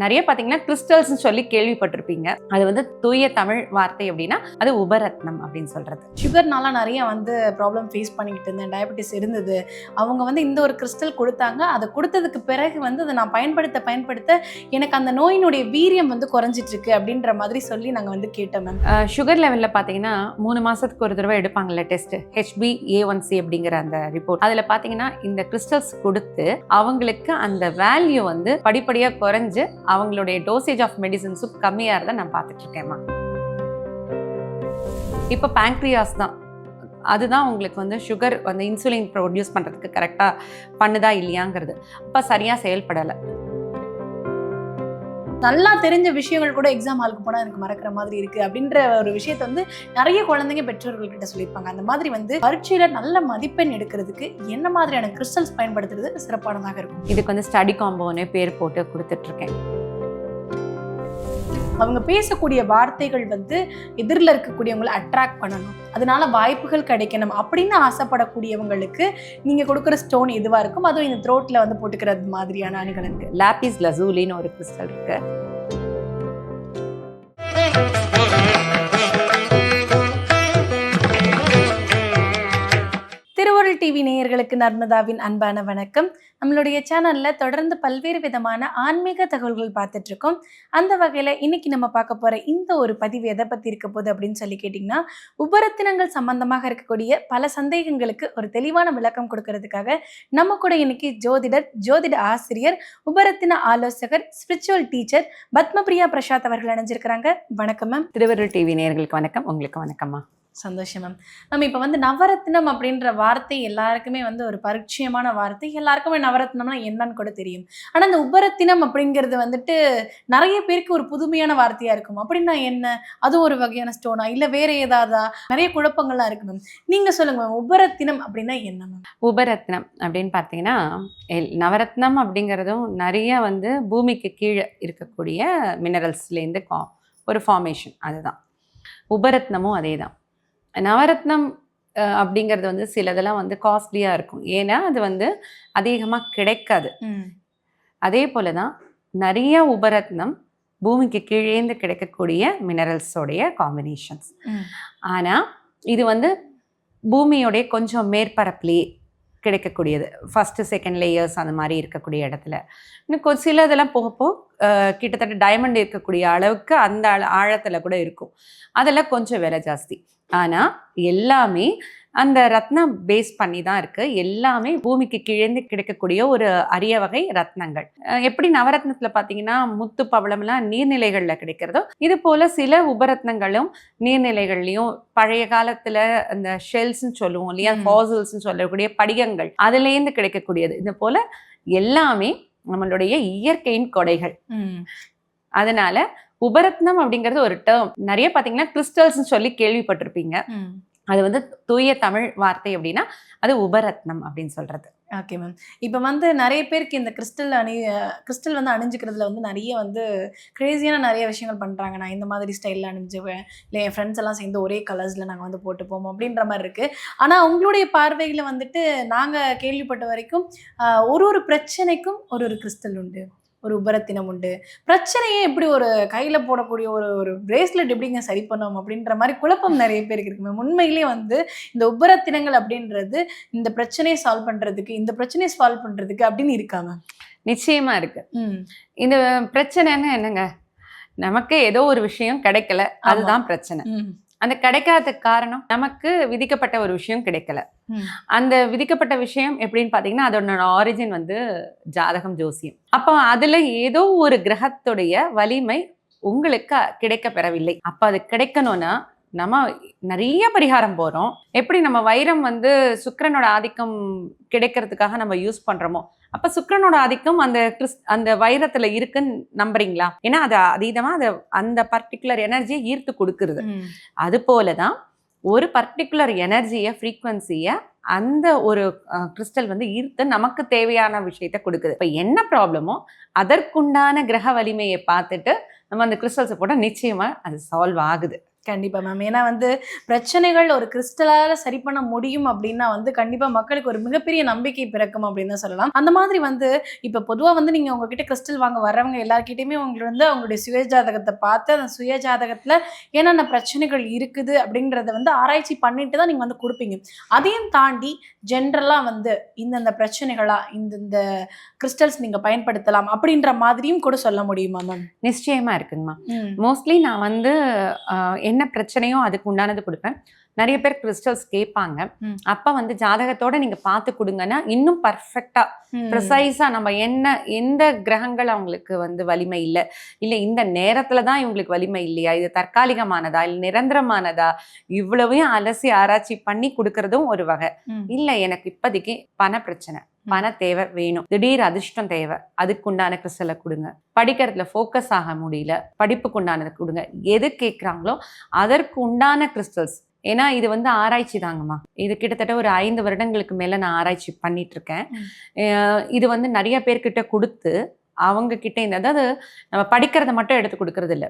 நிறைய பார்த்தீங்கன்னா கிறிஸ்டல்ஸ்னு சொல்லி கேள்விப்பட்டிருப்பீங்க. அது வந்து தூய தமிழ் வார்த்தை அப்படின்னா அது உபரத்னம் அப்படின்னு சொல்றது. சுகர்னால நிறைய வந்து ப்ராப்ளம் ஃபேஸ் பண்ணிக்கிட்டு இருந்தேன். டயபெட்டிஸ் இருந்தது. அவங்க வந்து இந்த ஒரு கிறிஸ்டல் கொடுத்தாங்க. அதை கொடுத்ததுக்கு பிறகு வந்து அதை நான் பயன்படுத்த பயன்படுத்த எனக்கு அந்த நோயினுடைய வீரியம் வந்து குறைஞ்சிட்டு இருக்கு அப்படின்ற மாதிரி சொல்லி நாங்கள் வந்து கேட்டோம் மேம் சுகர் லெவலில் பார்த்தீங்கன்னா மூணு மாதத்துக்கு ஒரு தடவை எடுப்பாங்கல்ல test HB A one C அப்படிங்கிற அந்த ரிப்போர்ட் அதில் பார்த்தீங்கன்னா இந்த கிறிஸ்டல்ஸ் கொடுத்து அவங்களுக்கு அந்த வேல்யூ வந்து படிப்படியாக குறைஞ்சு அவங்களுடைய டோசேஜ் ஆஃப் மெடிசன்ஸும் கம்மியாக இருந்தால் நான் பார்த்துட்ருக்கேம்மா இப்போ பேங்க்ரியாஸ் தான். அதுதான் உங்களுக்கு வந்து சுகர் வந்து இன்சுலின் ப்ரொடியூஸ் பண்ணுறதுக்கு கரெக்டாக பண்ணுதா இல்லையாங்கிறது. அப்போ சரியாக செயல்படலை. நல்லா தெரிஞ்ச விஷயங்கள் கூட எக்ஸாம் ஹாலுக்கு போனால் எனக்கு மறக்கிற மாதிரி இருக்கு அப்படின்ற ஒரு விஷயத்தை வந்து நிறைய குழந்தைங்க பெற்றோர்கள் கிட்ட சொல்லியிருப்பாங்க. அந்த மாதிரி வந்து பரீட்சையில் நல்ல மதிப்பெண் எடுக்கிறதுக்கு என்ன மாதிரியான கிறிஸ்டல்ஸ் பயன்படுத்துறது சிறப்பானதாக இருக்கும்? இதுக்கு வந்து ஸ்டடி காம்போனே பேர் போட்டு கொடுத்துட்ருக்கேன் அவங்க பேசக்கூடிய வார்த்தைகள் வந்து எதிரில் இருக்கக்கூடியவங்களை அட்ராக்ட் பண்ணணும். அதனால வாய்ப்புகள் கிடைக்கணும் அப்படின்னு ஆசைப்படக்கூடியவங்களுக்கு நீங்கள் கொடுக்குற ஸ்டோன் எதுவாக இருக்கும்? அதுவும் இந்த த்ரோட்டில் வந்து போட்டுக்கிறது மாதிரியான அணிகள் இருக்குது லாப்பிஸ் லசூலின்னு ஒரு கிறிஸ்டல் இருக்குது திருவருள் டிவி நேயர்களுக்கு நர்மதாவின் அன்பான வணக்கம். நம்மளுடைய சேனல்ல தொடர்ந்து பல்வேறு விதமான ஆன்மீக தகவல்கள் பார்த்துட்டு இருக்கோம். அந்த வகையில இன்னைக்கு நம்ம பார்க்க போற இந்த ஒரு பதிவு எதை பத்தி இருக்க போகுது அப்படின்னு சொல்லி கேட்டிங்கன்னா உபரத்தினங்கள் சம்பந்தமாக இருக்கக்கூடிய பல சந்தேகங்களுக்கு ஒரு தெளிவான விளக்கம் கொடுக்கறதுக்காக நம்ம கூட இன்னைக்கு ஜோதிடர் ஜோதிட ஆசிரியர் உபரத்தின ஆலோசகர் ஸ்பிரிச்சுவல் டீச்சர் பத்மபிரியா பிரசாத் அவர்கள் இணைஞ்சிருக்கிறாங்க. வணக்கம் மேம் திருவருள் டிவி நேயர்களுக்கு வணக்கம். உங்களுக்கு வணக்கம்மா. சந்தோஷம் மேம் மேம் இப்போ வந்து நவரத்னம் அப்படின்ற வார்த்தை எல்லாருக்குமே வந்து ஒரு பரிச்சயமான வார்த்தை. எல்லாருக்குமே நவரத்னம்னா என்னன்னு கூட தெரியும். ஆனால் இந்த உபரத்தினம் அப்படிங்கிறது வந்துட்டு நிறைய பேருக்கு ஒரு புதுமையான வார்த்தையாக இருக்கும். அப்படின்னா என்ன? அது ஒரு வகையான ஸ்டோனா இல்லை வேற ஏதாவதா நிறைய குழப்பங்கள்லாம் இருக்கு மேம் நீங்கள் சொல்லுங்க மேம் உபரத்தினம் அப்படின்னா என்ன மேம் உபரத்னம் அப்படின்னு பார்த்தீங்கன்னா எல்- நவரத்னம் அப்படிங்கிறதும் நிறைய வந்து பூமிக்கு கீழே இருக்கக்கூடிய மினரல்ஸ்லேருந்து கா ஒரு ஃபார்மேஷன் அதுதான். உபரத்னமும் அதே தான் நவரத்னம் அப்படிங்கிறது வந்து சிலதெல்லாம் வந்து காஸ்ட்லியாக இருக்கும். ஏன்னா அது வந்து அதிகமாக கிடைக்காது. அதே போல தான் நிறைய உபரத்னம் பூமிக்கு கீழேந்து கிடைக்கக்கூடிய மினரல்ஸோடைய காம்பினேஷன்ஸ் ஆனால் இது வந்து பூமியோடைய கொஞ்சம் மேற்பரப்புலேயே கிடைக்கக்கூடியது. ஃபஸ்ட்டு செகண்ட் லேயர்ஸ் அந்த மாதிரி இருக்கக்கூடிய இடத்துல. இன்னும் கொஞ்சம் சில இதெல்லாம் போக போக அஹ், கிட்டத்தட்ட டைமண்ட் இருக்கக்கூடிய அளவுக்கு அந்த ஆழ ஆழத்தில் கூட இருக்கும். அதெல்லாம் கொஞ்சம் விலை ஜாஸ்தி. ஆனால் எல்லாமே அந்த ரத்னம் பேஸ் பண்ணி தான் இருக்குது எல்லாமே பூமிக்கு கீழேந்து கிடைக்கக்கூடிய ஒரு அரிய வகை ரத்னங்கள். எப்படி நவரத்னத்தில் பார்த்தீங்கன்னா முத்து பவளம்லாம் நீர்நிலைகளில் கிடைக்கிறதோ இது போல் சில உபரத்னங்களும் நீர்நிலைகள்லையும் பழைய காலத்துல அந்த ஷெல்ஸ்ன்னு சொல்லுவோம் இல்லையா ம். ஃபாசில்ஸ்னு சொல்லக்கூடிய படிகங்கள் அதுலேருந்து கிடைக்கக்கூடியது. இது போல எல்லாமே நம்மளுடைய இயற்கையின் கொடைகள். அதனால உபரத்னம் அப்படிங்கிறது ஒரு டேர்ம் நிறைய பார்த்தீங்கன்னா கிறிஸ்டல்ஸ்னு சொல்லி கேள்விப்பட்டிருப்பீங்க. அது வந்து தூய தமிழ் வார்த்தை அப்படின்னா அது உபரத்னம் அப்படின்னு சொல்றது. Okay ma'am. இப்போ வந்து நிறைய பேருக்கு இந்த கிறிஸ்டல் அணி கிறிஸ்டல் வந்து அணிஞ்சுக்கிறதுல வந்து நிறைய வந்து கிரேசியான நிறைய விஷயங்கள் பண்ணுறாங்க நான் இந்த மாதிரி ஸ்டைலில் அணிஞ்சுவேன். இல்லை என் ஃப்ரெண்ட்ஸ் எல்லாம் சேர்ந்து ஒரே கலர்ஸில் நாங்கள் வந்து போட்டு போவோம் அப்படின்ற மாதிரி இருக்குது ஆனால் உங்களுடைய பார்வையில் வந்துட்டு நாங்கள் கேள்விப்பட்ட வரைக்கும் ஒரு ஒரு பிரச்சனைக்கும் ஒரு ஒரு கிறிஸ்டல் உண்டு. ஒரு உபரத்தினம் உண்டு. பிரச்சனையே எப்படி ஒரு கையில் போடக்கூடிய ஒரு ஒரு பிரேஸ்லெட் எப்படிங்க சரி பண்ணுவோம் அப்படின்ற மாதிரி குழப்பம் நிறைய பேருக்கு இருக்கு மேம் உண்மையிலேயே வந்து இந்த உபரத்தினங்கள் அப்படின்றது இந்த பிரச்சனையை சால்வ் பண்றதுக்கு இந்த பிரச்சனையை சால்வ் பண்றதுக்கு அப்படின்னு இருக்காங்க நிச்சயமா இருக்கு. ம். இந்த பிரச்சனைன்னு என்னங்க? நமக்கு ஏதோ ஒரு விஷயம் கிடைக்கல. அதுதான் பிரச்சனை. அந்த கிடைக்காத காரணம் நமக்கு விதிக்கப்பட்ட ஒரு விஷயம் கிடைக்கல. அந்த விதிக்கப்பட்ட விஷயம் எப்படின்னு பார்த்தீங்கன்னா அதோட ஆரிஜின் வந்து ஜாதகம் ஜோசியம். அப்போ அதுல ஏதோ ஒரு கிரகத்துடைய வலிமை உங்களுக்கு கிடைக்க பெறவில்லை. அப்போ அது கிடைக்கணும்னா நம்ம நிறைய பரிகாரம் போறோம். எப்படி நம்ம வைரம் வந்து சுக்கிரனோட ஆதிக்கம் கிடைக்கிறதுக்காக நம்ம யூஸ் பண்றோமோ அப்ப சுக்கிரனோட ஆதிக்கம் அந்த கிறிஸ் அந்த வைரத்துல இருக்குன்னு நம்புறீங்களா? ஏன்னா அது அதீதமா அது அந்த பர்டிகுலர் எனர்ஜியை ஈர்த்து கொடுக்குறது. அது போல தான் ஒரு பர்டிகுலர் எனர்ஜியை ஃப்ரீக்வன்சியை அந்த ஒரு கிறிஸ்டல் வந்து ஈர்த்து நமக்கு தேவையான விஷயத்த கொடுக்குது. இப்போ என்ன ப்ராப்ளமோ அதற்குண்டான கிரக வலிமையை பார்த்துட்டு நம்ம அந்த கிறிஸ்டல்ஸை போட்டால் நிச்சயமாக அது சால்வ் ஆகுது. கண்டிப்பா மேம் ஏன்னா வந்து பிரச்சனைகள் ஒரு கிறிஸ்டலால சரி பண்ண முடியும் அப்படின்னா வந்து கண்டிப்பா மக்களுக்கு ஒரு மிகப்பெரிய நம்பிக்கை பிறக்கும் அப்படின்னு தான் சொல்லலாம். அந்த மாதிரி வந்து இப்ப பொதுவா வந்து நீங்க உங்ககிட்ட கிறிஸ்டல் வாங்க வர்றவங்க எல்லார்கிட்டயுமே உங்களுக்கு வந்து அவங்களுடைய சுயஜாதகத்தை பார்த்து அந்த சுயஜாதகத்துல என்னென்ன பிரச்சனைகள் இருக்குது அப்படின்றத வந்து ஆராய்ச்சி பண்ணிட்டு தான் நீங்க வந்து கொடுப்பீங்க. அதையும் தாண்டி ஜென்ரலா வந்து இந்தந்த பிரச்சனைகளா இந்தந்த கிறிஸ்டல்ஸ் நீங்க பயன்படுத்தலாம் அப்படின்ற மாதிரியும் கூட சொல்ல முடியுமா மேம் நிச்சயமா இருக்குங்கம்மா மோஸ்ட்லி நான் வந்து என்ன பிரச்சனையோ அதுக்கு உண்டானது கொடுப்பேன். நிறைய பேர் கிறிஸ்டல்ஸ் கேட்பாங்க. அப்ப வந்து ஜாதகத்தோட நீங்க பார்த்து கொடுங்கன்னா இன்னும் பர்ஃபெக்டா ப்ரிசைஸா நம்ம என்ன எந்த கிரகங்கள் அவங்களுக்கு வந்து வலிமை இல்லை? இல்லை இந்த நேரத்துல தான் இவங்களுக்கு வலிமை இல்லையா? இது தற்காலிகமானதா? இல்லை நிரந்தரமானதா? இவ்வளவையும் அலசி ஆராய்ச்சி பண்ணி கொடுக்கறதும் ஒரு வகை. இல்லை எனக்கு இப்போதைக்கு பண பிரச்சனை. பண தேவை வேணும். திடீர் அதிர்ஷ்டம் தேவை. அதுக்குண்டான கிறிஸ்டலை கொடுங்க. படிக்கிறதுல ஃபோக்கஸ் ஆக முடியல. படிப்புக்கு உண்டானதை கொடுங்க. எது கேட்குறாங்களோ அதற்கு உண்டான கிறிஸ்டல்ஸ் ஏன்னா இது வந்து ஆராய்ச்சி தாங்கம்மா. இது கிட்டத்தட்ட ஒரு ஐந்து வருடங்களுக்கு மேல நான் ஆராய்ச்சி பண்ணிட்டு இருக்கேன். இது வந்து நிறைய பேர்கிட்ட கொடுத்து அவங்க கிட்ட இந்த அதாவது நம்ம படிக்கிறத மட்டும் எடுத்து கொடுக்கறது இல்ல.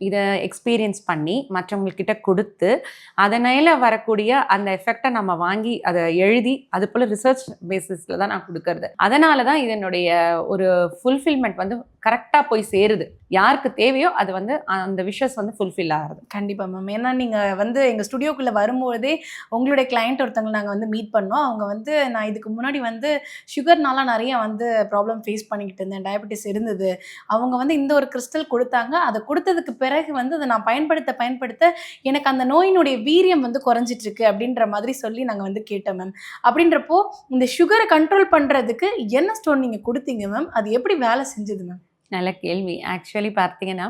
இதை எக்ஸ்பீரியன்ஸ் பண்ணி மற்றவங்கக்கிட்ட கொடுத்து அதனால வரக்கூடிய அந்த எஃபெக்டை நம்ம வாங்கி அதை எழுதி அது போல் ரிசர்ச் பேசிஸில் தான் நான் கொடுக்கறது அதனால தான் இதனுடைய ஒரு ஃபுல்ஃபில்மெண்ட் வந்து கரெக்டாக போய் சேருது. யாருக்கு தேவையோ அது வந்து அந்த விஷஸ் வந்து ஃபுல்ஃபில் ஆகுது கண்டிப்பாக மேம் ஏன்னா நீங்கள் வந்து எங்கள் ஸ்டுடியோக்குள்ளே வரும்போதே உங்களுடைய கிளைண்ட் ஒருத்தவங்க நாங்கள் வந்து மீட் பண்ணோம். அவங்க வந்து நான் இதுக்கு முன்னாடி வந்து சுகர்னால நிறைய வந்து ப்ராப்ளம் ஃபேஸ் பண்ணிக்கிட்டு இருந்தேன். டயபெட்டிஸ் இருந்தது. அவங்க வந்து இந்த ஒரு கிறிஸ்டல் கொடுத்தாங்க. அதை கொடுத்ததுக்கு பிறகு வந்து அதை நான் பயன்படுத்த பயன்படுத்த எனக்கு அந்த நோயினுடைய வீரியம் வந்து குறைஞ்சிட்ருக்கு அப்படின்ற மாதிரி சொல்லி நாங்கள் வந்து கேட்டோம் மேம் அப்படின்றப்போ இந்த சுகரை கண்ட்ரோல் பண்ணுறதுக்கு என்ன ஸ்டோன் நீங்கள் கொடுத்தீங்க மேம் அது எப்படி வேலை செஞ்சது மேம் நல்ல கேள்வி. ஆக்சுவலி பார்த்தீங்கன்னா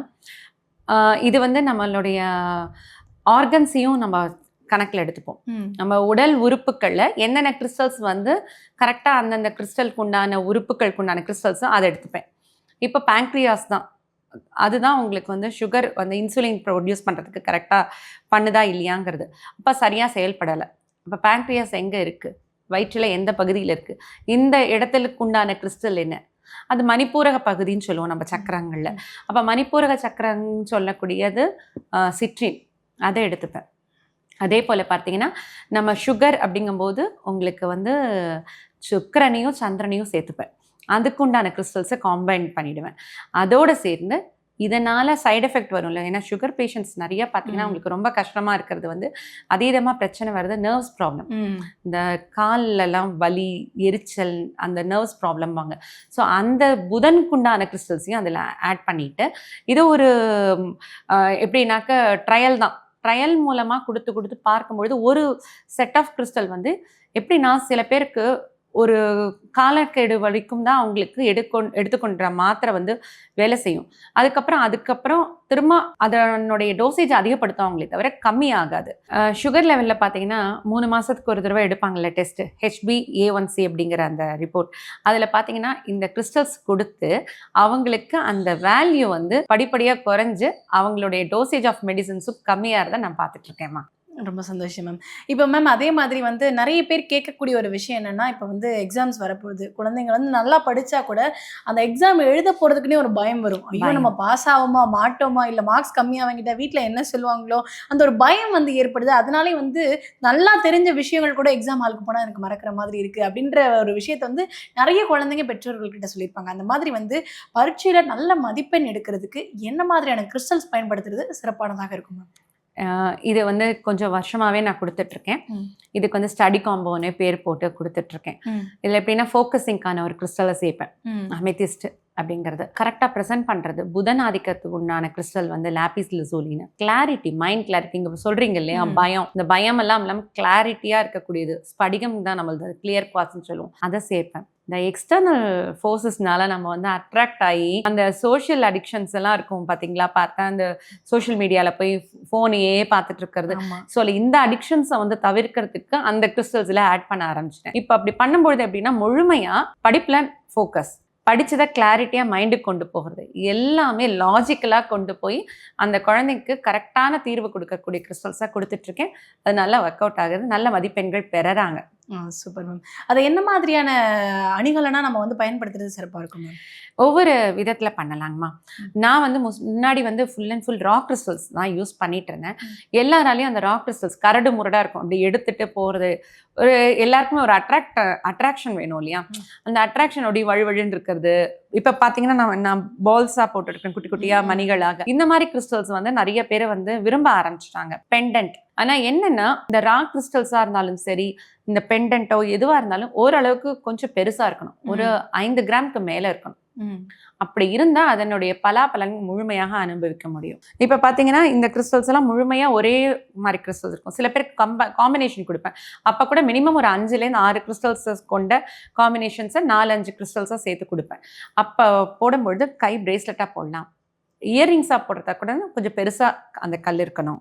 இது வந்து நம்மளுடைய ஆர்கன்ஸையும் நம்ம கணக்கில் எடுத்துப்போம். நம்ம உடல் உறுப்புகளில் என்னென்ன கிறிஸ்டல்ஸ் வந்து கரெக்டாக அந்தந்த கிறிஸ்டலுக்கு உண்டான உறுப்புகளுக்கு உண்டான கிறிஸ்டல்ஸோ அதை எடுத்துப்பேன். இப்போ பேங்க்ரியாஸ் தான். அதுதான் உங்களுக்கு வந்து சுகர் வந்து இன்சுலின் ப்ரொடியூஸ் பண்ணுறதுக்கு கரெக்டாக பண்ணுதா இல்லையாங்கிறது. அப்போ சரியாக செயல்படலை. அப்போ பேங்க்ரியாஸ் எங்கே இருக்குது வயிற்றில் எந்த பகுதியில் இருக்குது இந்த இடத்துக்கு உண்டான கிறிஸ்டல் என்ன? அது மணிப்பூரக பகுதின்னு சொல்லுவோம் நம்ம சக்கரங்களில். அப்போ மணிப்பூரக சக்கரம்னு சொல்லக்கூடியது சிட்ரின் அதை எடுத்துப்பேன். அதே போல் பார்த்தீங்கன்னா நம்ம சுகர் அப்படிங்கும்போது உங்களுக்கு வந்து சுக்கரனையும் சந்திரனையும் சேர்த்துப்பேன். அதுக்குண்டான கிறிஸ்டல்ஸை காம்பைன் பண்ணிவிடுவேன் அதோடு சேர்ந்து இதனால் சைடு எஃபெக்ட் வரும்ல. ஏன்னா சுகர் பேஷண்ட்ஸ் நிறைய பார்த்தீங்கன்னா. உங்களுக்கு ரொம்ப கஷ்டமாக இருக்கிறது வந்து அதீதமாக பிரச்சனை வருது நர்வ்ஸ் ப்ராப்ளம் இந்த கால்லெல்லாம் வலி எரிச்சல் அந்த நர்வ்ஸ் ப்ராப்ளம் வாங்க. ஸோ அந்த புதனுக்குண்டான கிறிஸ்டல்ஸையும் அதில் ஆட் பண்ணிட்டு இது ஒரு எப்படின்னாக்க ட்ரையல் தான். ட்ரையல் மூலமாக கொடுத்து கொடுத்து பார்க்கும்பொழுது ஒரு செட் ஆஃப் கிறிஸ்டல் வந்து எப்படின்னா சில பேருக்கு ஒரு காலக்கெடு வரைக்கும் தான் அவங்களுக்கு எடுக்கொண் எடுத்துக்கொண்ட மாத்திரை வந்து வேலை செய்யும். அதுக்கப்புறம் அதுக்கப்புறம் திரும்ப அதனுடைய டோசேஜ் அதிகப்படுத்தும் அவங்களே தவிர கம்மியாகாது. சுகர் லெவலில் பார்த்தீங்கன்னா மூணு மாதத்துக்கு ஒரு தடவை எடுப்பாங்கல்ல test HB A one C அப்படிங்கிற அந்த ரிப்போர்ட் அதில் பார்த்தீங்கன்னா இந்த கிறிஸ்டல்ஸ் கொடுத்து அவங்களுக்கு அந்த வேல்யூ வந்து படிப்படியாக குறைஞ்சு அவங்களுடைய டோசேஜ் ஆஃப் மெடிசன்ஸும் கம்மியாக நான் பார்த்துட்ருக்கேம்மா ரொம்ப சந்தோஷம் மேம் இப்போ மேம் அதே மாதிரி வந்து நிறைய பேர் கேட்கக்கூடிய ஒரு விஷயம் என்னன்னா இப்போ வந்து எக்ஸாம்ஸ் வரப்போகுது. குழந்தைங்க வந்து நல்லா படிச்சா கூட அந்த எக்ஸாம் எழுத போறதுக்குன்னே ஒரு பயம் வரும். ஐயோ. நம்ம பாஸ் ஆவோமா மாட்டோமா இல்லை மார்க்ஸ் கம்மியாக வாங்கிட்டா வீட்டில் என்ன சொல்லுவாங்களோ அந்த ஒரு பயம் வந்து ஏற்படுது. அதனாலே வந்து நல்லா தெரிஞ்ச விஷயங்கள் கூட எக்ஸாம் ஹாலுக்கு போனால் எனக்கு மறக்கிற மாதிரி இருக்கு அப்படின்ற ஒரு விஷயத்தை வந்து நிறைய குழந்தைங்க பெற்றோர்கள்கிட்ட சொல்லியிருப்பாங்க. அந்த மாதிரி வந்து பரீட்சையில் நல்ல மதிப்பெண் எடுக்கிறதுக்கு என்ன மாதிரியான கிறிஸ்டல்ஸ் பயன்படுத்துறது சிறப்பானதாக இருக்கும் மேம் இது வந்து கொஞ்சம் வருஷமாகவே நான் கொடுத்துட்ருக்கேன். இதுக்கு வந்து ஸ்டடி காம்போன்னு பேர் போட்டு கொடுத்துட்ருக்கேன். இதில் எப்படின்னா ஃபோக்கஸிங்க்கான ஒரு கிறிஸ்டலை சேர்ப்பேன். அமெத்திஸ்ட் அப்படிங்கிறது. கரெக்டாக ப்ரெசென்ட் பண்ணுறது புதன் ஆதிக்கத்துக்கு உண்டான கிறிஸ்டல் வந்து லாபிஸ் லிசோலின்னு. கிளாரிட்டி மைண்ட் கிளாரிட்டி இங்கே சொல்கிறீங்க இல்லையா. பயம். இந்த பயம் எல்லாம் இல்லாமல் கிளாரிட்டியாக இருக்கக்கூடியது. ஸ்படிகம் தான் நம்மளது கிளியர் குவாஸ்ன்னு சொல்லுவோம். அதை சேர்ப்பேன். இந்த எக்ஸ்டர்னல் ஃபோர்ஸஸ்னால நம்ம வந்து அட்ராக்ட் ஆகி அந்த சோஷியல் அடிக்ஷன்ஸ் எல்லாம் இருக்கும் பார்த்தீங்களா பார்த்தா அந்த சோஷியல் மீடியாவில் போய் ஃபோனையே பார்த்துட்டு இருக்கிறது. ஸோ இந்த அடிக்ஷன்ஸை வந்து தவிர்க்கிறதுக்கு அந்த கிறிஸ்டல்ஸில் ஆட் பண்ண ஆரம்பிச்சிட்டேன். இப்போ அப்படி பண்ணும்பொழுது எப்படின்னா முழுமையாக படிப்பில் ஃபோக்கஸ் படிச்சதை கிளாரிட்டியாக மைண்டுக்கு கொண்டு போகிறது. எல்லாமே லாஜிக்கலாக கொண்டு போய் அந்த குழந்தைக்கு கரெக்டான தீர்வு கொடுக்கக்கூடிய கிறிஸ்டல்ஸாக கொடுத்துட்ருக்கேன் அது நல்லா ஒர்க் அவுட் ஆகுது நல்ல மதிப்பெண்கள் பெறறாங்க. Super ma'am. அதை என்ன மாதிரியான அணிகலனா நம்ம வந்து பயன்படுத்துறது சிறப்பா இருக்கும் மேம்? ஒவ்வொரு விதத்தில் பண்ணலாங்கம்மா நான் வந்து முன்னாடி வந்து full and full rock crystals தான் யூஸ் பண்ணிட்டு இருந்தேன். எல்லாராலையும் அந்த ராக் கிறிஸ்டல்ஸ் கரடு முரடாக இருக்கும். அப்படி எடுத்துட்டு போகிறது ஒரு எல்லாருக்குமே ஒரு அட்ராக்ட் அட்ராக்ஷன் வேணும் இல்லையா. அந்த அட்ராக்ஷன் அப்படி வழுவழுன்னு இருக்கிறது. இப்போ பார்த்தீங்கன்னா நான் நான் பால்ஸாக போட்டுருக்கேன் குட்டி குட்டியாக. மணிகளாக. இந்த மாதிரி கிறிஸ்டல்ஸ் வந்து நிறைய பேர் வந்து விரும்ப ஆரம்பிச்சிட்டாங்க. பெண்டன்ட் ஆனால் என்னன்னா இந்த ராக் கிறிஸ்டல்ஸாக இருந்தாலும் சரி இந்த பெண்டன்ட்டோ எதுவாக இருந்தாலும் ஓரளவுக்கு கொஞ்சம் பெருசாக இருக்கணும். ஒரு ஐந்து கிராம்க்கு மேலே இருக்கணும். அப்படி இருந்தால் அதனுடைய பலாபலன் முழுமையாக அனுபவிக்க முடியும். இப்போ பார்த்தீங்கன்னா இந்த கிறிஸ்டல்ஸ் எல்லாம் முழுமையாக ஒரே மாதிரி கிறிஸ்டல்ஸ் இருக்கும். சில பேருக்கு கம்ப காம்பினேஷன் கொடுப்பேன். அப்போ கூட மினிமம் ஒரு அஞ்சுலேருந்து ஆறு கிறிஸ்டல்ஸஸ் கொண்ட காம்பினேஷன்ஸை நாலஞ்சு கிறிஸ்டல்ஸாக சேர்த்து கொடுப்பேன். அப்போ போடும்பொழுது கை பிரேஸ்லெட்டாக போடலாம். இயரிங்ஸாக போடுறதா கூட கொஞ்சம் பெருசாக அந்த கல் இருக்கணும்.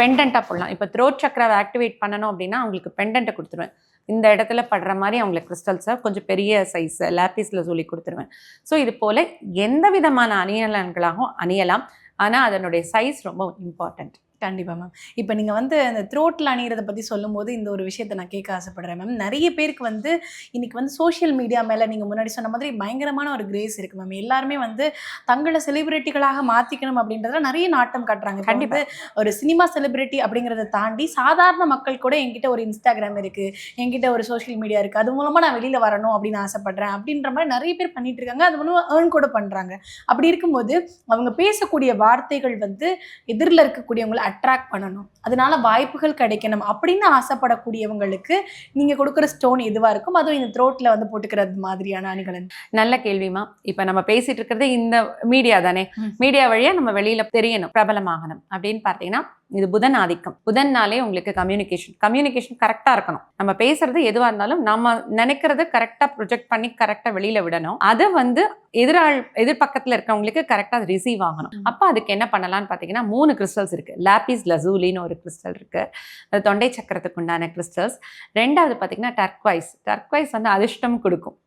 பெண்டண்ட்டாக போடலாம். இப்போ த்ரோட் சக்கராவை ஆக்டிவேட் பண்ணணும் அப்படின்னா அவங்களுக்கு பெண்டண்ட்டை கொடுத்துருவேன். இந்த இடத்துல படுற மாதிரி அவங்களுக்கு கிறிஸ்டல்ஸை கொஞ்சம் பெரிய சைஸ் லேப்பிஸில் சொல்லி கொடுத்துருவேன். ஸோ இது போல் எந்த விதமான அணியலன்களாகவும் அணியலாம். ஆனால் அதனுடைய சைஸ் ரொம்ப இம்பார்ட்டண்ட் கண்டிப்பா மேம் இப்போ நீங்க வந்து அந்த த்ரோட்டில் அணிகிறத பத்தி சொல்லும்போது இந்த ஒரு விஷயத்தை நான் கேட்க ஆசைப்படுறேன் மேம் நிறைய பேருக்கு வந்து இன்னைக்கு வந்து சோஷியல் மீடியா மேல நீங்க முன்னாடி சொன்ன மாதிரி பயங்கரமான ஒரு கிரேஸ் இருக்கு மேம் எல்லாருமே வந்து தங்களை செலிபிரிட்டிகளாக மாத்திக்கணும் அப்படின்றதுல நிறைய நாட்டம் காட்டுறாங்க. இப்ப கண்டிப்பா. வந்து ஒரு சினிமா செலிபிரிட்டி அப்படிங்கிறத தாண்டி சாதாரண மக்கள் கூட என்கிட்ட ஒரு இன்ஸ்டாகிராம் இருக்கு என்கிட்ட ஒரு சோஷியல் மீடியா இருக்கு. அது மூலமா நான் வெளியில வரணும் அப்படின்னு ஆசைப்படுறேன் அப்படின்ற மாதிரி நிறைய பேர் பண்ணிட்டு இருக்காங்க. அது மூலமா ஏர்ன் கூட பண்றாங்க. அப்படி இருக்கும்போது அவங்க பேசக்கூடிய வார்த்தைகள் வந்து எதிரில் இருக்கக்கூடியவங்களை அட்ராக்ட் பண்ணணும். அதனால வாய்ப்புகள் கிடைக்கணும் அப்படின்னு ஆசைப்படக்கூடியவங்களுக்கு நீங்க கொடுக்குற ஸ்டோன் எதுவா இருக்கும்? அதுவும் இந்த த்ரோட்ல வந்து போட்டுக்கிறது மாதிரியான அணிகலன் நல்ல கேள்விமா இப்போ நம்ம பேசிட்டு இருக்கிறது இந்த மீடியா தானே. மீடியா வழியா நம்ம வெளியில தெரியணும் பிரபலமாகணும் அப்படின்னு பார்த்தீங்கன்னா இது புதன் ஆதிக்கம். புதன்னாலே உங்களுக்கு கம்யூனிகேஷன் கம்யூனிகேஷன் கரெக்டாக இருக்கணும். நம்ம பேசுறது எதுவாக இருந்தாலும் நம்ம நினைக்கிறத கரெக்டாக ப்ரொஜெக்ட் பண்ணி கரெக்டாக வெளியில விடணும். அதை வந்து எதிராள் எதிர்பக்கத்தில் இருக்கவங்களுக்கு கரெக்டாக ரிசீவ் ஆகணும். அப்போ அதுக்கு என்ன பண்ணலாம்னு பார்த்தீங்கன்னா மூணு கிறிஸ்டல்ஸ் இருக்கு. லாபிஸ் லசூலின்னு ஒரு கிறிஸ்டல் இருக்கு. அது தொண்டை சக்கரத்துக்கு உண்டான கிறிஸ்டல்ஸ் ரெண்டாவது பார்த்தீங்கன்னா டர்க்வைஸ் டர்க்வைஸ் வந்து அதிர்ஷ்டம் கொடுக்கும்.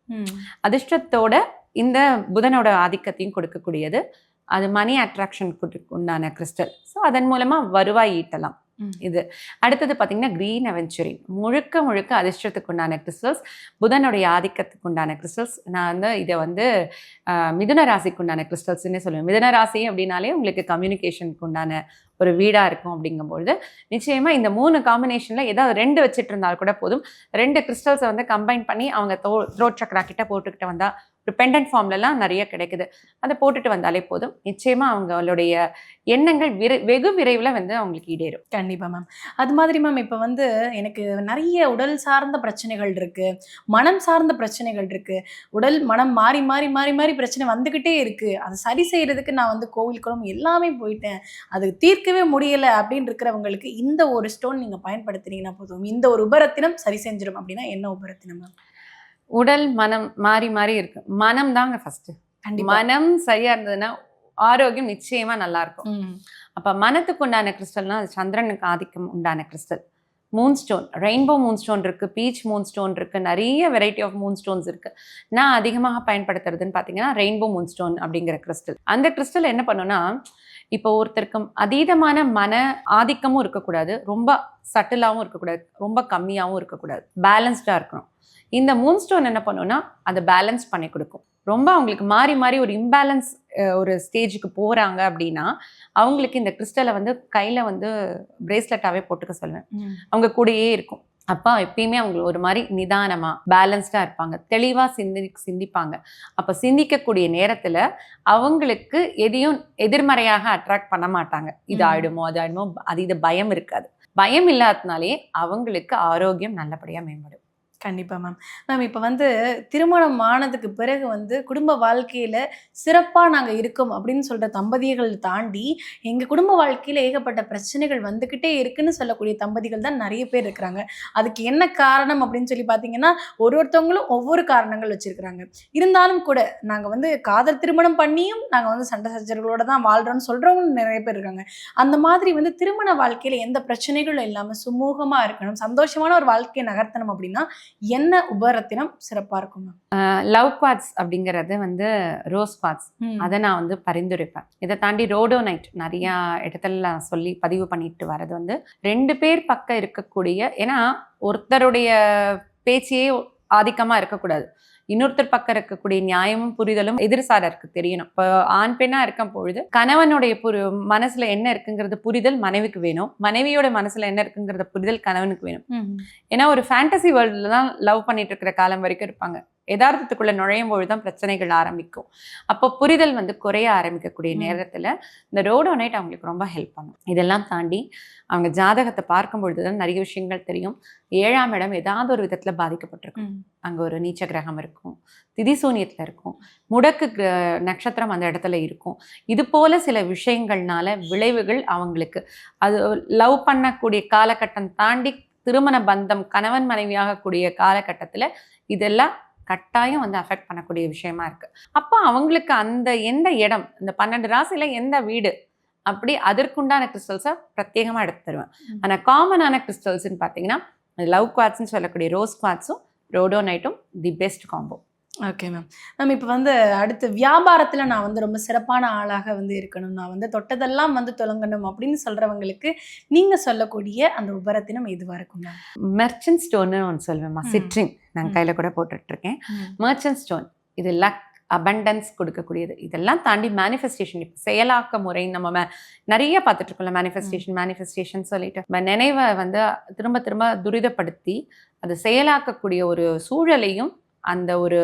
அதிர்ஷ்டத்தோட இந்த புதனோட ஆதிக்கத்தையும் கொடுக்கக்கூடியது. அது மணி அட்ராக்ஷன் உண்டான கிறிஸ்டல் ஸோ அதன் மூலமாக வருவாய் ஈட்டலாம். இது. அடுத்தது பார்த்தீங்கன்னா க்ரீன் அவென்ச்சுரி முழுக்க முழுக்க அதிர்ஷ்டத்துக்கு உண்டான கிறிஸ்டல்ஸ் புதனுடைய ஆதிக்கத்துக்கு உண்டான கிறிஸ்டல்ஸ் நான் வந்து இதை வந்து மிதுன ராசிக்கு உண்டான கிறிஸ்டல்ஸ்னே சொல்லுவேன். மிதுன ராசி அப்படின்னாலே உங்களுக்கு கம்யூனிகேஷனுக்கு உண்டான ஒரு வீடாக இருக்கும் அப்படிங்கும்பொழுது நிச்சயமாக இந்த மூணு காம்பினேஷனில் ஏதாவது ரெண்டு வச்சுட்டு இருந்தால் கூட போதும். ரெண்டு கிறிஸ்டல்ஸை வந்து கம்பைன் பண்ணி அவங்க தோ த்ரோட் சக்கரா கிட்ட போட்டுக்கிட்டு வந்தால் ஒரு ஃபார்ம்லலாம் நிறைய கிடைக்குது. அதை போட்டுட்டு வந்தாலே போதும். நிச்சயமாக அவங்களுடைய எண்ணங்கள் விரை வெகு விரைவில் வந்து அவங்களுக்கு ஈடேறும். கண்டிப்பாக மேம் அது மாதிரி மேம் இப்போ வந்து எனக்கு நிறைய உடல் சார்ந்த பிரச்சனைகள் இருக்குது மனம் சார்ந்த பிரச்சனைகள் இருக்குது உடல் மனம் மாறி மாறி மாறி மாறி பிரச்சனை வந்துக்கிட்டே இருக்குது அதை சரி செய்கிறதுக்கு நான் வந்து கோவில் குளம் எல்லாமே போயிட்டேன். அது தீர்க்கவே முடியல அப்படின்னு இருக்கிறவங்களுக்கு இந்த ஒரு ஸ்டோன் நீங்கள் பயன்படுத்துனீங்கன்னா போதும். இந்த ஒரு உபரத்தினம் சரி செஞ்சிடும் அப்படின்னா என்ன உபரத்தினம் மேம் உடல் மனம் மாறி மாறி இருக்கு. மனம் தாங்க ஃபர்ஸ்ட் மனம் சரியா இருந்ததுன்னா ஆரோக்கியம் நிச்சயமா நல்லா இருக்கும். அப்ப மனத்துக்கு உண்டான கிறிஸ்டல்னா அது சந்திரனுக்கு ஆதிக்கம் உண்டான crystal moon stone rainbow moon stone இருக்கு பீச் மூன் ஸ்டோன் இருக்கு நிறைய வெரைட்டி ஆஃப் மூன் ஸ்டோன்ஸ் இருக்கு. நான் அதிகமாக பயன்படுத்துறதுன்னு பார்த்தீங்கன்னா ரெயின்போ மூன் ஸ்டோன் அப்படிங்கிற கிறிஸ்டல் அந்த கிறிஸ்டல் என்ன பண்ணுன்னா இப்போ ஒருத்தருக்கு அதீதமான மன ஆதிக்கமும் இருக்கக்கூடாது. ரொம்ப சட்டிலாகவும் இருக்கக்கூடாது. ரொம்ப கம்மியாகவும் இருக்கக்கூடாது. பேலன்ஸ்டாக இருக்கணும். இந்த மூன் ஸ்டோன் என்ன பண்ணுன்னா அதை பேலன்ஸ் பண்ணி கொடுக்கும். ரொம்ப அவங்களுக்கு மாறி மாறி ஒரு இம்பேலன்ஸ் ஒரு ஸ்டேஜுக்கு போகிறாங்க அப்படின்னா அவங்களுக்கு இந்த கிறிஸ்டலை வந்து கையில் வந்து பிரேஸ்லெட்டாகவே போட்டுக்க சொல்லுவேன். அவங்க கூடயே இருக்கும். அப்போ எப்பயுமே அவங்க ஒரு மாதிரி நிதானமாக பேலன்ஸ்டாக இருப்பாங்க. தெளிவாக சிந்தி சிந்திப்பாங்க. அப்போ சிந்திக்கக்கூடிய நேரத்தில் அவங்களுக்கு எதையும் எதிர்மறையாக அட்ராக்ட் பண்ண மாட்டாங்க. இது. ஆயிடுமோ அது ஆயிடுமோ அது இது பயம் இருக்காது. பயம் இல்லாதனாலே அவங்களுக்கு ஆரோக்கியம் நல்லபடியாக மேம்படும். கண்டிப்பாக மேம் மேம் இப்போ வந்து திருமணம் ஆனதுக்கு பிறகு வந்து குடும்ப வாழ்க்கையில் சிறப்பாக நாங்கள் இருக்கோம் அப்படின்னு சொல்கிற தம்பதிகள் தாண்டி எங்கள் குடும்ப வாழ்க்கையில் ஏகப்பட்ட பிரச்சனைகள் வந்துக்கிட்டே இருக்குன்னு சொல்லக்கூடிய தம்பதிகள் தான் நிறைய பேர் இருக்கிறாங்க. அதுக்கு என்ன காரணம் அப்படின்னு சொல்லி பார்த்தீங்கன்னா ஒரு ஒருத்தவங்களும் ஒவ்வொரு காரணங்கள் வச்சுருக்கிறாங்க. இருந்தாலும் கூட நாங்கள் வந்து காதல் திருமணம் பண்ணியும் நாங்கள் வந்து சண்டை சச்சரவுகளோட தான் வாழ்கிறோம்னு சொல்கிறவங்களும் நிறைய பேர் இருக்காங்க. அந்த மாதிரி வந்து திருமண வாழ்க்கையில் எந்த பிரச்சனைகளும் இல்லாமல் சுமூகமாக இருக்கணும் சந்தோஷமான ஒரு வாழ்க்கையை நகர்த்தணும் அப்படின்னா என்ன உபரத்தினம் சிறப்பா இருக்கும் லவ் குவாட்ஸ் அப்படிங்கிறது வந்து ரோஸ் குவாட்ஸ் அதை நான் வந்து பரிந்துரைப்பேன். இதை தாண்டி ரோடோ நைட் நிறையா இடத்துல நான் சொல்லி பதிவு பண்ணிட்டு வர்றது வந்து ரெண்டு பேர் பக்கம் இருக்கக்கூடிய ஏன்னா ஒருத்தருடைய பேச்சே ஆதிக்கமா இருக்கக்கூடாது. இன்னொருத்தர் பக்கம் இருக்கக்கூடிய நியாயமும் புரிதலும் எதிர்சாரருக்கு தெரியணும். இப்போ ஆண் பெண்ணா இருக்கும் பொழுது கணவனுடைய புரி மனசுல என்ன இருக்குங்கிறது புரிதல் மனைவிக்கு வேணும். மனைவியோட மனசுல என்ன இருக்குங்கிறத புரிதல் கணவனுக்கு வேணும். ஏன்னா ஒரு ஃபேண்டசி வேர்ல்டில் தான் லவ் பண்ணிட்டு இருக்கிற காலம் வரைக்கும் இருப்பாங்க. யதார்த்தத்துக்குள்ள நுழையும் பொழுது தான் பிரச்சனைகள் ஆரம்பிக்கும். அப்போ புரிதல் வந்து குறைய ஆரம்பிக்கக்கூடிய. நேரத்தில் இந்த ரோடோ நைட் அவங்களுக்கு ரொம்ப ஹெல்ப் பண்ணும். இதெல்லாம் தாண்டி அவங்க ஜாதகத்தை பார்க்கும் பொழுது தான் நிறைய விஷயங்கள் தெரியும். ஏழாம் இடம் ஏதாவது ஒரு விதத்தில் பாதிக்கப்பட்டிருக்கும். அங்கே ஒரு நீச்ச கிரகம் இருக்கும். திதிசூனியத்தில் இருக்கும். முடக்கு நட்சத்திரம் அந்த இடத்துல இருக்கும். இது போல சில விஷயங்கள்னால விளைவுகள் அவங்களுக்கு. அது லவ் பண்ணக்கூடிய காலகட்டம் தாண்டி திருமண பந்தம் கணவன் மனைவியாகக்கூடிய காலகட்டத்தில் இதெல்லாம் கட்டாயம் வந்து அஃபெக்ட் பண்ணக்கூடிய விஷயமா இருக்கு. அப்போ அவங்களுக்கு அந்த எந்த இடம் இந்த பன்னெண்டு ராசியில எந்த வீடு அப்படி அதற்குண்டான கிறிஸ்டல்ஸை பிரத்யேகமாக எடுத்து தருவேன். ஆனால் காமனான கிறிஸ்டல்ஸ்னு பார்த்தீங்கன்னா லவ் குவாட்ஸ்னு சொல்லக்கூடிய ரோஸ் குவாட்ஸும் ரோடோனைட்டும் the best combo okay ma'am ma'am இப்போ வந்து அடுத்து வியாபாரத்தில் நான் வந்து ரொம்ப சிறப்பான ஆளாக வந்து இருக்கணும். நான் வந்து தொட்டதெல்லாம் வந்து தொடங்கணும் அப்படின்னு சொல்றவங்களுக்கு நீங்க சொல்லக்கூடிய அந்த உபரத்தினம் எதுவா இருக்கும் மேம் மெர்ச்சன்ட் ஸ்டோன்னு ஒன்று சொல்லுவேம்மா. சிட்ரின் நான். கையில் கூட போட்டுட்டு இருக்கேன் மர்ச்சன்ட் ஸ்டோன் இது லக் அபண்டன்ஸ் கொடுக்கக்கூடியது. இதெல்லாம் தாண்டி மேனிஃபெஸ்டேஷன் இப்போ செயலாக்க முறை நம்ம நிறைய பார்த்துட்டு இருக்கோம்ல மேனிஃபெஸ்டேஷன் மேனிஃபெஸ்டேஷன் சொல்லிட்டு. நம்ம நினைவை வந்து திரும்ப திரும்ப துரிதப்படுத்தி அதை செயலாக்கக்கூடிய ஒரு சூழலையும் அந்த ஒரு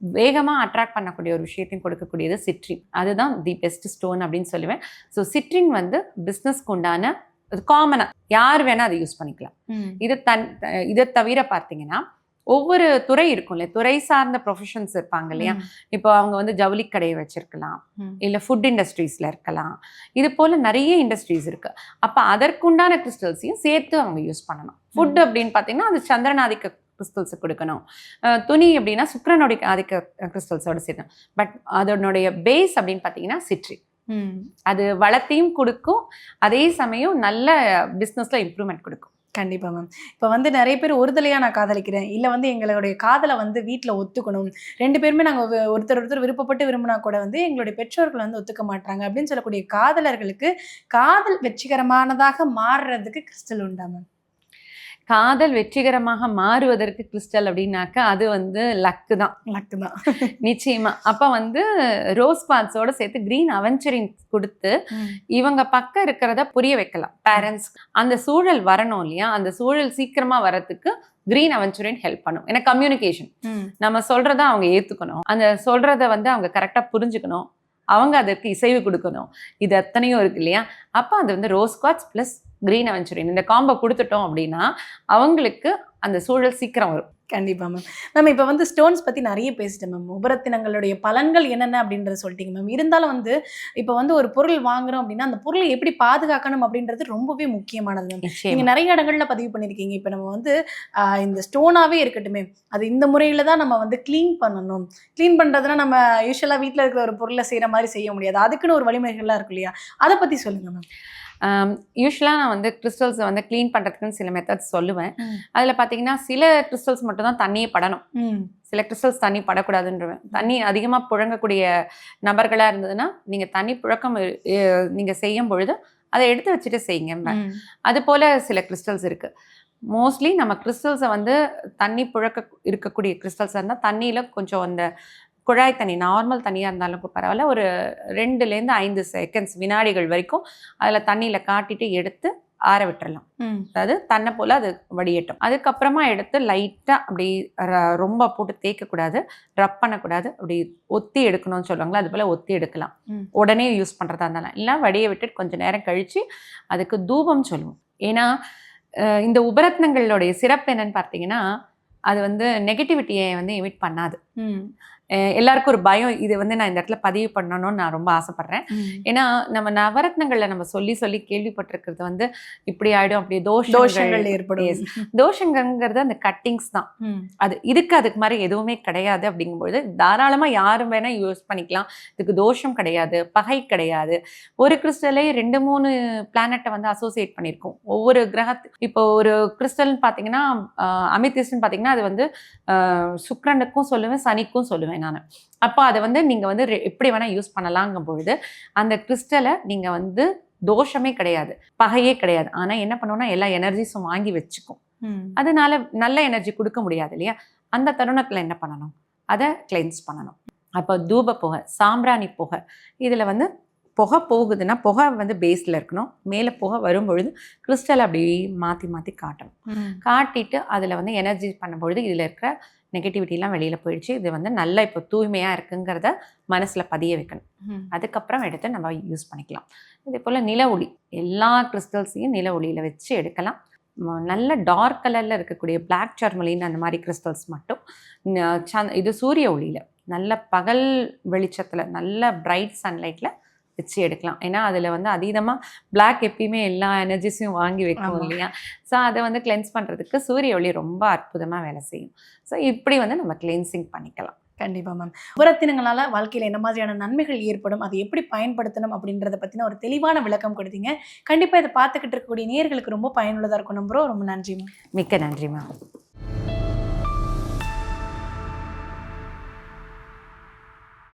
வேகமாக அட்ராக்ட் பண்ணக்கூடிய ஒரு விஷயத்தையும் கொடுக்கக்கூடியது சிட்ரின் அதுதான் தி பெஸ்ட் ஸ்டோன் அப்படின்னு சொல்லுவேன். ஸோ சிட்ரின் வந்து பிஸ்னஸ்க்கு உண்டான காமனாக யார் வேணால் அதை யூஸ் பண்ணிக்கலாம். இது தன் இதை தவிர பார்த்தீங்கன்னா ஒவ்வொரு துறை இருக்கும்ல துறை சார்ந்த ப்ரொஃபஷன்ஸ் இருப்பாங்க இல்லையா? இப்போ அவங்க வந்து ஜவுளி கடையை வச்சிருக்கலாம். இல்லை ஃபுட் இண்டஸ்ட்ரீஸில் இருக்கலாம். இது போல் நிறைய இண்டஸ்ட்ரீஸ் இருக்கு. அப்போ அதற்குண்டான கிறிஸ்டல்ஸையும் சேர்த்து அவங்க யூஸ் பண்ணணும். ஃபுட் அப்படின்னு பார்த்தீங்கன்னா அது சந்திரனாதிக்க கிறிஸ்டல்ஸ் கொடுக்கணும். துணி அப்படின்னா சுக்கிரனுடைய ஆதிக்க கிறிஸ்டல்ஸோட சேர்க்கணும் பட் அதனுடைய பேஸ் அப்படின்னு பார்த்தீங்கன்னா சிட்ரி அது வளத்தையும் கொடுக்கும். அதே சமயம் நல்ல பிஸ்னஸில் இம்ப்ரூவ்மெண்ட் கொடுக்கும். கண்டிப்பா மேம் இப்போ வந்து நிறைய பேர் ஒருதலையா நான் காதலிக்கிறேன். இல்ல வந்து எங்களுடைய காதலை வந்து வீட்ல ஒத்துக்கணும். ரெண்டு பேருமே நாங்க ஒ- ஒருத்தர் ஒருத்தர் விருப்பப்பட்டு விரும்பினா கூட வந்து எங்களுடைய பெற்றோர்கள் வந்து ஒத்துக்க மாட்டாங்க அப்படின்னு சொல்லக்கூடிய காதலர்களுக்கு காதல் வெற்றிகரமானதாக மாறுறதுக்கு கிறிஸ்டல் உண்டா மேம் காதல் வெற்றிகரமாக மாறுவதற்கு கிறிஸ்டல் அப்படின்னாக்கா அது வந்து லக்கு தான். லக்கு தான். நிச்சயமா. அப்ப வந்து ரோஸ் பால்ஸோட சேர்த்து கிரீன் அவெஞ்சரிங் கொடுத்து இவங்க பக்கம் இருக்கிறத புரிய வைக்கலாம். பேரண்ட்ஸ் அந்த சூழல் வரணும் இல்லையா? அந்த சூழல் சீக்கிரமா வரதுக்கு கிரீன் அவெஞ்சரின் ஹெல்ப் பண்ணும். ஏன்னா கம்யூனிகேஷன். நம்ம சொல்றத அவங்க ஏத்துக்கணும். அந்த சொல்றத வந்து அவங்க கரெக்டா புரிஞ்சுக்கணும். அவங்க அதற்கு இசைவு கொடுக்கணும். இது அத்தனையும் இருக்கு இல்லையா? அப்போ அது வந்து rose quartz plus green aventurine இந்த காம்போ கொடுத்துட்டோம் அப்படின்னா அவங்களுக்கு அந்த சூழல் சீக்கிரம் வரும். கண்டிப்பா மேம் மேம் இப்போ வந்து ஸ்டோன்ஸ் பத்தி நிறைய பேசிட்டேன் மேம் உபரத்தினங்களுடைய பலன்கள் என்னென்ன அப்படின்றத சொல்லிட்டீங்க மேம் இருந்தாலும் வந்து இப்போ வந்து ஒரு பொருள் வாங்குறோம் அப்படின்னா அந்த பொருளை எப்படி பாதுகாக்கணும் அப்படின்றது ரொம்பவே முக்கியமானது மேம் நீங்க நிச்சயமா நிறைய இடங்கள்ல பதிவு பண்ணிருக்கீங்க இப்போ நம்ம வந்து இந்த ஸ்டோனாவே இருக்கட்டுமே அது இந்த முறையில தான் நம்ம வந்து க்ளீன் பண்ணணும். க்ளீன் பண்றதுனா நம்ம யூஸ்வலா வீட்ல இருக்கிற ஒரு பொருளை செய்யற மாதிரி செய்ய முடியாது. அதுக்குன்னு ஒரு வழிமுறைகள்லாம் இருக்கு இல்லையா? அதை பத்தி சொல்லுங்க மேம் யூஸ்வலாக நான் வந்து கிறிஸ்டல்ஸை வந்து க்ளீன் பண்ணுறதுக்குன்னு சில மெத்தட்ஸ் சொல்லுவேன். அதில் பார்த்தீங்கன்னா சில கிறிஸ்டல்ஸ் மட்டும் தான் தண்ணியே படணும். சில கிறிஸ்டல்ஸ் தண்ணி படக்கூடாதுன்றவேன். தண்ணி அதிகமாக புழங்கக்கூடிய நபர்களாக இருந்ததுன்னா நீங்கள் தண்ணி புழக்கம் நீங்கள் செய்யும் பொழுது அதை எடுத்து வச்சுட்டு செய்யுங்க. அது போல் சில கிறிஸ்டல்ஸ் இருக்குது மோஸ்ட்லி நம்ம கிறிஸ்டல்ஸை வந்து தண்ணி புழக்க இருக்கக்கூடிய கிறிஸ்டல்ஸாக இருந்தால் தண்ணியில் கொஞ்சம் அந்த குழாய் தண்ணி நார்மல் தண்ணியாக இருந்தாலும் கூட பரவாயில்ல. ஒரு ரெண்டுலேருந்து ஐந்து செகண்ட்ஸ் வினாடிகள் வரைக்கும் அதில் தண்ணியில் காட்டிட்டு எடுத்து ஆற விட்டுறலாம். அதாவது தன்னை போல் அது வடியட்டும். அதுக்கப்புறமா எடுத்து லைட்டாக அப்படி ரொம்ப போட்டு தேய்க்கக்கூடாது ரப் பண்ணக்கூடாது அப்படி ஒத்தி எடுக்கணும்னு சொல்லுவாங்களா அது போல் ஒத்தி எடுக்கலாம். உடனே யூஸ் பண்ணுறதா இருந்தாலும் இல்லை வடிய விட்டுட்டு கொஞ்சம் நேரம் கழித்து அதுக்கு தூபம் சொல்லுவோம். ஏன்னா இந்த உபரத்னங்களுடைய சிறப்பு என்னன்னு பார்த்தீங்கன்னா அது வந்து நெகட்டிவிட்டியை வந்து எமிட் பண்ணாது. எல்லாருக்கும் ஒரு பயம். இது வந்து நான் இந்த இடத்துல பதிவு பண்ணணும்னு நான் ரொம்ப ஆசைப்பட்றேன். ஏன்னா நம்ம நவரத்னங்கள்ல நம்ம சொல்லி சொல்லி கேள்விப்பட்டிருக்கிறது வந்து இப்படி ஆயிடும் அப்படி தோஷங்கள் தோஷங்கள் ஏற்படும். Yes. தோஷங்கங்கிறது அந்த கட்டிங்ஸ் தான். அது இதுக்கு அதுக்கு மாதிரி எதுவுமே கிடையாது அப்படிங்கும்பொழுது தாராளமாக யாரும் வேணால் யூஸ் பண்ணிக்கலாம். இதுக்கு தோஷம் கிடையாது பகை கிடையாது. ஒரு கிறிஸ்டலே ரெண்டு மூணு பிளானட்டை வந்து அசோசியேட் பண்ணியிருக்கோம். ஒவ்வொரு கிரகத்து இப்போ ஒரு கிறிஸ்டல்னு பார்த்தீங்கன்னா அமித்திஸ்ட்னு பார்த்தீங்கன்னா அது வந்து ஆஹ், சுக்கிரனுக்கும் சொல்லுவேன் சனிக்கும் சொல்லுவேன். நான். அப்போ அதை வந்து நீங்கள் வந்து எப்படி வேணால் யூஸ் பண்ணலாங்கும் பொழுது அந்த கிறிஸ்டலை நீங்கள் வந்து தோஷமே கிடையாது பகையே கிடையாது. ஆனா என்ன பண்ணுவோம்னா எல்லா எனர்ஜிஸும் வாங்கி வச்சுக்கும். அதனால நல்ல எனர்ஜி கொடுக்க முடியாது இல்லையா? அந்த தருணத்துல என்ன பண்ணணும்? அதை கிளென்ஸ் பண்ணணும். அப்போ தூப புகை சாம்பிராணி புகை இதுல வந்து புகை போகுதுன்னா புகை வந்து பேஸ்ல இருக்கணும். மேலே புகை வரும்பொழுது கிறிஸ்டல் அப்படி மாற்றி மாற்றி காட்டணும். காட்டிட்டு அதில் வந்து எனர்ஜி பண்ணும்பொழுது இதில் இருக்கிற நெகட்டிவிட்டிலாம் வெளியில் போயிடுச்சு. இது வந்து நல்ல இப்போ தூய்மையாக இருக்குங்கிறத மனசில் பதிய வைக்கணும். அதுக்கப்புறம் எடுத்து நம்ம யூஸ் பண்ணிக்கலாம். இதே போல் நில ஒளி எல்லா கிறிஸ்டல்ஸையும் நில ஒளியில் வச்சு எடுக்கலாம். நல்ல டார்க் கலரில் இருக்கக்கூடிய Black சர்மலின் அந்த மாதிரி கிறிஸ்டல்ஸ் மட்டும் இது சூரிய ஒளியில் நல்ல பகல் வெளிச்சத்தில் நல்ல பிரைட் சன்லைட்டில் வச்சு எடுக்கலாம். ஏன்னா அதில் வந்து அதீதமாக Black எப்பயுமே எல்லா எனர்ஜிஸையும் வாங்கி வைக்கும். இல்லையா? ஸோ அதை வந்து கிளென்ஸ் பண்ணுறதுக்கு சூரிய ஒளி ரொம்ப அற்புதமாக வேலை செய்யும். ஸோ இப்படி வந்து நம்ம கிளென்சிங் பண்ணிக்கலாம். கண்டிப்பா மேம் உபரத்தினங்களால வாழ்க்கையில என்ன மாதிரியான நன்மைகள் ஏற்படும் அதை எப்படி பயன்படுத்தணும் அப்படின்றத பத்தின ஒரு தெளிவான விளக்கம் கொடுத்தீங்க. கண்டிப்பா இதை பார்த்துக்கிட்டு இருக்கக்கூடிய நேயர்களுக்கு ரொம்ப பயனுள்ளதா இருக்கும் நம்புறோம். ரொம்ப நன்றி மேம் மிக்க நன்றி மேம்